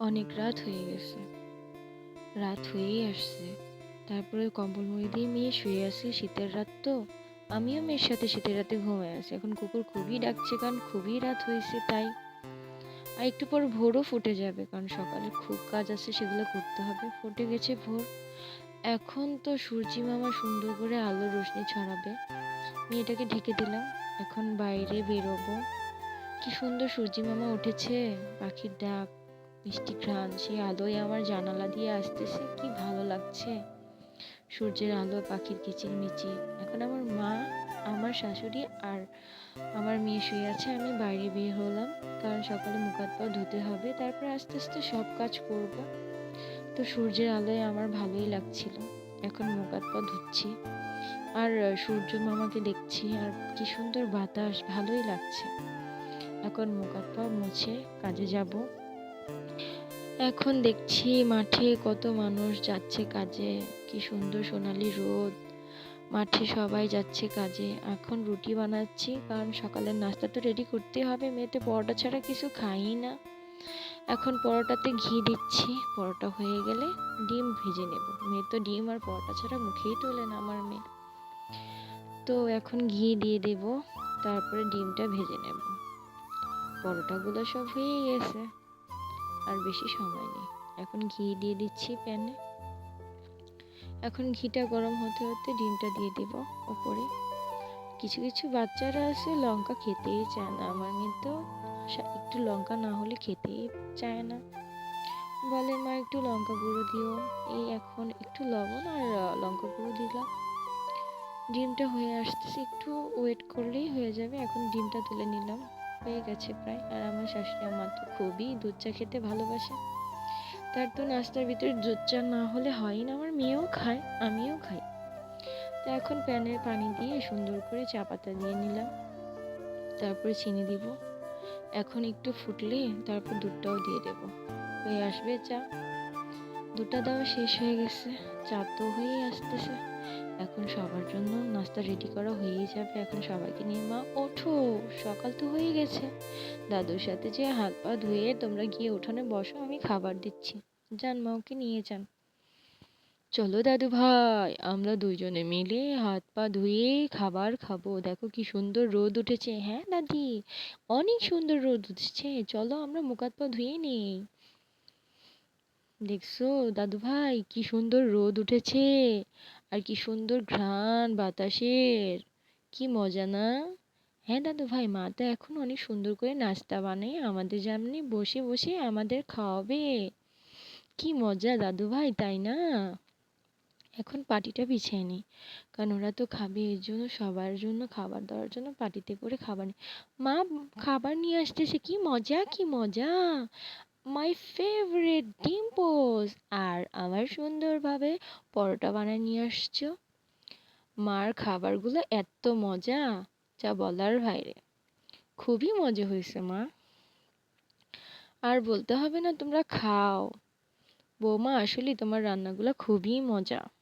অনেক রাত হয়ে গেছে। রাত হয়েই আসছে। তারপরে কম্বল মুড়ি দিয়ে মেয়ে শুয়ে আছে শীতের রাত তো। আমিও মেয়ের সাথে শীতের রাতে ঘুমায় আছি। এখন কুকুর খুবই ডাকছে কারণ খুবই রাত হয়েছে তাই। আর একটু পর ভোরও ফুটে যাবে কারণ সকালে খুব কাজ আছে, সেগুলো করতে হবে। ফুটে গেছে ভোর। এখন তো সূর্যি মামা সুন্দর করে আলো রোশনি ছড়াবে। মেয়েটাকে ঢেকে দিলাম। এখন বাইরে বেরোবো। কি সুন্দর সূর্যি মামা উঠেছে। পাখির ডাক। মিষ্টি ঘ্রাণ, সেই আলোয় আমার জানালা দিয়ে আসতেছে, কি ভালো লাগছে। সূর্যের আলো, পাখির কিচিরমিচির এখন আমার মা, আমার শাশুড়ি আর আমার মেয়ে শুয়ে আছে, আমি বাইরে বের হলাম। কারণ সকালে মুখ হাত পা ধুতে হবে, তারপর আস্তে আস্তে সব কাজ করব। তো সূর্যের আলোয় আমার ভালোই লাগছিল। এখন মুখ হাত পা ধুচ্ছি। আর সূর্য মামাকে দেখছি, আর কি সুন্দর বাতাস, ভালোই লাগছে। এখন মুখ হাত পা মুছে কাজে যাব। এখন দেখছি মাঠে কত মানুষ যাচ্ছে কাজে। কি সুন্দর সোনালি রোদ। মাঠে সবাই যাচ্ছে কাজে। এখন রুটি বানাচ্ছি, কারণ সকালের নাস্তা তো রেডি করতে হবে। মেয়েতে পরোটা ছাড়া কিছু খাই না। এখন পরোটাতে ঘি দিচ্ছি। পরোটা হয়ে গেলে ডিম ভেজে নেব। মেয়ে তো ডিম আর পরোটা ছাড়া মুখেই তোলে না আমার মেয়ে। তো এখন ঘি দিয়ে দেব, তারপরে ডিমটা ভেজে নেব। পরোটাগুলো সব হয়ে গেছে। আর বেশি সময় নেই। এখন ঘি দিয়ে দিচ্ছি প্যানে। এখন ঘিটা গরম হতে হতে ডিমটা দিয়ে দেব ওপরে। কিছু কিছু বাচ্চারা আছে, লঙ্কা খেতেই চায় না। আমার মেয়ে একটু লঙ্কা না হলে খেতেই চায় না। বলে, মা, একটু লঙ্কা গুঁড়ো দিও। এই এখন একটু লবণ আর লঙ্কা গুঁড়ো দিলাম। ডিমটা হয়ে আসতেছে, একটু ওয়েট করলেই হয়ে যাবে। এখন ডিমটা তুলে নিলাম। হয়ে গেছে প্রায়। আর আমার শাশুড়ি আমার তো খুবই দুধ চা খেতে ভালোবাসে। তার তো নাস্তার ভিতরে দুধ চা না হলে হয় না, আমার মেয়েও খায়, আমিও খাই। তো এখন প্যানের পানি দিয়ে সুন্দর করে চা পাতা দিয়ে নিলাম। তারপরে চিনি দিব। এখন একটু ফুটলে তারপর দুধটাও দিয়ে দেব। হয়ে আসবে চা। দুধটা দেওয়া শেষ হয়ে গেছে। চা তো হয়েই আসতেছে। এখন সবার জন্য নাস্তা রেডি করা হয়েই যাবে। এখন সবাইকে নিয়ে মা, ওঠো, সকাল তো হয়ে গেছে। দাদুর সাথে যে হাত পা ধুয়ে তোমরা গিয়ে উঠানে বসো, আমি খাবার দিচ্ছি। যান মা, ওকে নিয়ে যান। চলো দাদু ভাই, আমরা দুইজনে মিলে হাত পা ধুয়ে খাবার খাব। দেখো কি সুন্দর রোদ উঠেছে। হ্যাঁ দাদি? অনেক সুন্দর রোদ উঠেছে। চলো আমরা মুখ হাত পা ধুয়ে নিই। দেখছ? দাদু ভাই, কি সুন্দর রোদ উঠেছে। আর কি সুন্দর ঘ্রাণ বাতাসের। কি মজা না? হ্যাঁ দাদু ভাই, মা তো এখন অনেক সুন্দর করে নাস্তা বানায়। আমাদের সামনে বসে বসে আমাদের খাওয়াবে। কি মজা দাদু ভাই, তাই না? এখন পাটিটা বিছিয়ে নিই কারণ ওরা তো খাবে, এর জন্য সবার জন্য খাবার দেওয়ার জন্য পাটিতে করে খাবার মা খাবার নিয়ে আসতেছে। কি মজা কি মজা। মাই ফেভারিট ডিম্পোজ আর আমার সুন্দরভাবে পরোটা বানিয়ে নিয়ে আসছো। মার খাবারগুলো এত মজা, যা বলার বাইরে। খুবই মজা হয়েছে মা। আর বলতে হবে না, তোমরা খাও। বৌমা, আসলে তোমার রান্নাগুলো খুবই মজা।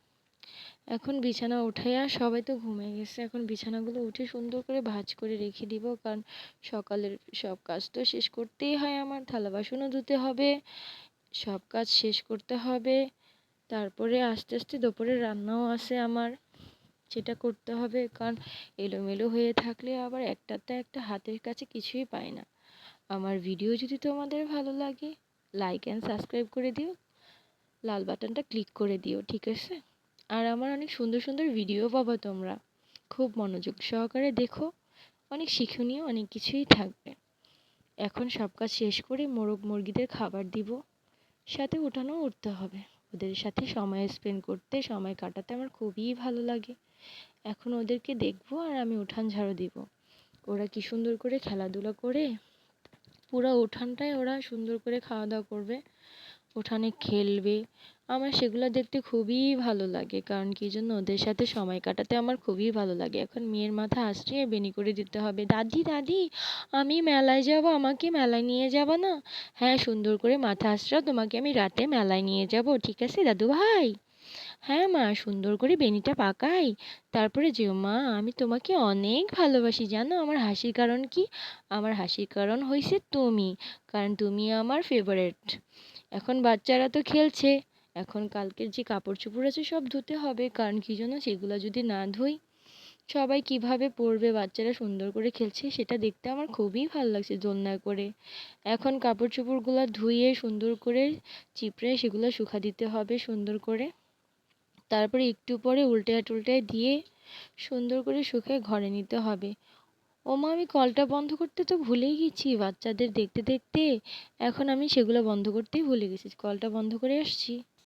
এখন বিছানা উঠাইয়া সবাই তো ঘুমিয়ে গেছে। এখন বিছানাগুলো উঠে সুন্দর করে ভাঁজ করে রেখে দিব, কারণ সকালের সব কাজ তো শেষ করতেই হয় আমার। থালা বাসনও ধুতে হবে, সব কাজ শেষ করতে হবে। তারপরে আস্তে আস্তে দুপুরে রান্নাও আছে আমার, সেটা করতে হবে, কারণ এলোমেলো হয়ে থাকলে আবার একটাতে একটা হাতের কাছে কিছুই পাই না। আমার ভিডিও যদি তোমাদের ভালো লাগে লাইক অ্যান্ড সাবস্ক্রাইব করে দিও, লাল বাটনটা ক্লিক করে দিও, ঠিক আছে? আর আমার অনেক সুন্দর সুন্দর ভিডিও পাবা তোমরা। খুব মনোযোগ সহকারে দেখো, অনেক শিক্ষণীয়, অনেক কিছুই থাকবে। এখন সব কাজ শেষ করে মোরগ মুরগিদের খাবার দিব। সাথে উঠানো উঠতে হবে। ওদের সাথে সময় স্পেন্ড করতে, সময় কাটাতে আমার খুবই ভালো লাগে। এখন ওদেরকে দেখব আর আমি উঠান ঝাড়ু দিব। ওরা কি সুন্দর করে খেলাধুলা করে, পুরো উঠানটায় ওরা সুন্দর করে খাওয়া দাওয়া করবে। উঠানে খেলবে। আমার সেগুলো দেখতে খুবই ভালো লাগে, কারণ কি জন্য? ওদের সাথে সময় কাটাতে আমার খুবই ভালো লাগে। এখন মেয়ের মাথা আশ্রিয়ে বেনি করে দিতে হবে। দাদি দাদি, আমি মেলায় যাব, আমাকে মেলায় নিয়ে যাব না? হ্যাঁ সুন্দর করে মাথা আশ্রাও তোমাকে আমি রাতে মেলায় নিয়ে যাব, ঠিক আছে, দাদু ভাই? হ্যাঁ মা, সুন্দর করে বেনিটা পাকাই। তারপরে যেও, মা, আমি তোমাকে অনেক ভালোবাসি, জানো? আমার হাসির কারণ কি? আমার হাসির কারণ হয়েছে তুমি, কারণ তুমি আমার ফেভারেট এখন বাচ্চারা তো খেলছে। এখন কালকের যে কাপড় চোপড় আছে সব ধুতে হবে, কারণ কী জন্য সেগুলো যদি না ধুই, সবাই কীভাবে পরবে? বাচ্চারা সুন্দর করে খেলছে, সেটা দেখতে আমার খুবই ভালো লাগছে দোলনায় করে। এখন কাপড় চোপড়গুলো ধুয়ে, সুন্দর করে চিপড়ে, সেগুলো শুকা দিতে হবে সুন্দর করে। তারপরে একটু পরে উল্টে টুলটে দিয়ে সুন্দর করে শুকিয়ে ঘরে নিতে হবে। ও মা আমি কলটা বন্ধ করতে তো ভুলেই গেছি। বাচ্চাদের দেখতে দেখতে এখন আমি সেগুলো বন্ধ করতেই ভুলে গেছি। কলটা বন্ধ করে আসছি।